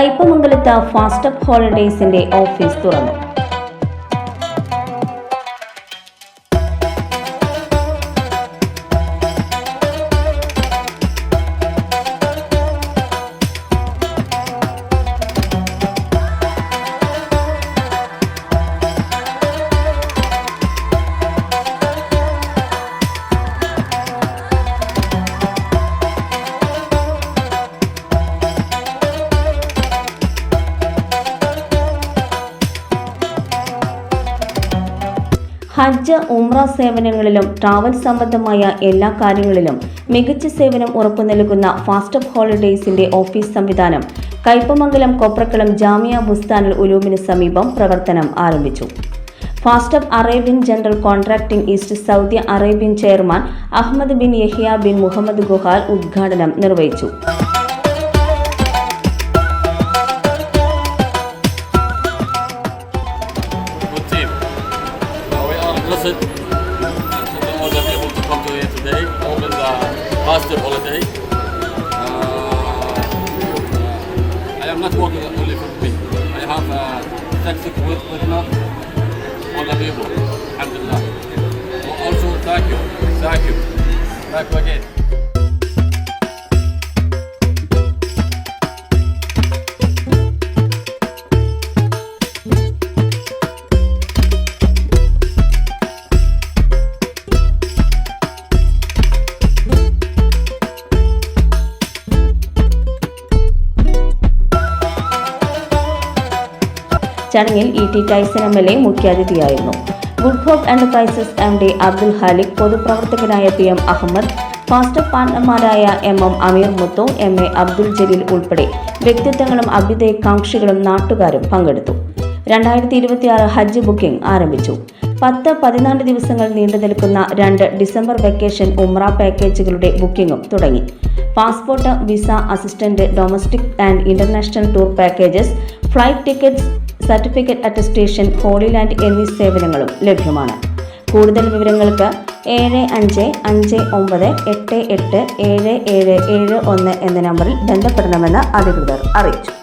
കയ്പമംഗലത്ത് ഫാസ്റ്റപ്പ് ഹോളിഡേയ്സിന്റെ office തുറന്നു. ഹജ്ജ് ഉംറ സേവനങ്ങളിലും travel സംബന്ധമായ എല്ലാ കാര്യങ്ങളിലും മികച്ച സേവനം ഉറപ്പു നൽകുന്ന ഫാസ്റ്റ് ഓഫ് ഹോളിഡേയ്സിന്റെ ഓഫീസ് സംവിധാനം കയ്പമംഗലം കൊപ്രക്കളം ജാമിയ ബുസ്താനുൽ ഉലൂമിന് സമീപം പ്രവർത്തനം ആരംഭിച്ചു. Fast of Arabian general contracting east Saudi Arabian chairman Ahmed bin Yahya bin Muhammad ഗുഹാൽ ഉദ്ഘാടനം നിർവഹിച്ചു. Be all them able to come to here today, open the faster holiday. Uh, I am not working only for me. I have uh, taxi with, with enough all the people. Alhamdulillah. Also thank you, thank you, thank you again. ചടങ്ങിൽ E T Tyson M L A മുഖ്യാതിഥിയായിരുന്നു. Good hope enterprises M D Abdul Haliq പൊതുപ്രവർത്തകനായ P M Ahmed ഫാസ്റ്റർ പാർട്ണർമാരായ M M Ameer Muthu M A Abdul Jaleel ഉൾപ്പെടെ വ്യക്തിത്വങ്ങളും അഭ്യുദയകാംക്ഷികളും നാട്ടുകാരും പങ്കെടുത്തു. രണ്ടായിരത്തി ഇരുപത്തിയാറ് ഹജ്ജ് booking ആരംഭിച്ചു. പത്ത് പതിനാല് ദിവസങ്ങൾ നീണ്ടു നിൽക്കുന്ന രണ്ട് ഡിസംബർ വെക്കേഷൻ ഉമ്ര പാക്കേജുകളുടെ ബുക്കിംഗും തുടങ്ങി. Passport visa assistant domestic and international tour packages flight tickets certificate attestation holy land എന്നീ സേവനങ്ങളും ലഭ്യമാണ്. കൂടുതൽ വിവരങ്ങൾക്ക് ഏഴ് അഞ്ച് അഞ്ച് ഒമ്പത് എട്ട് എട്ട് ഏഴ് ഏഴ് ഏഴ് ഒന്ന് എന്ന നമ്പറിൽ ബന്ധപ്പെടണമെന്ന് അധികൃതർ അറിയിച്ചു.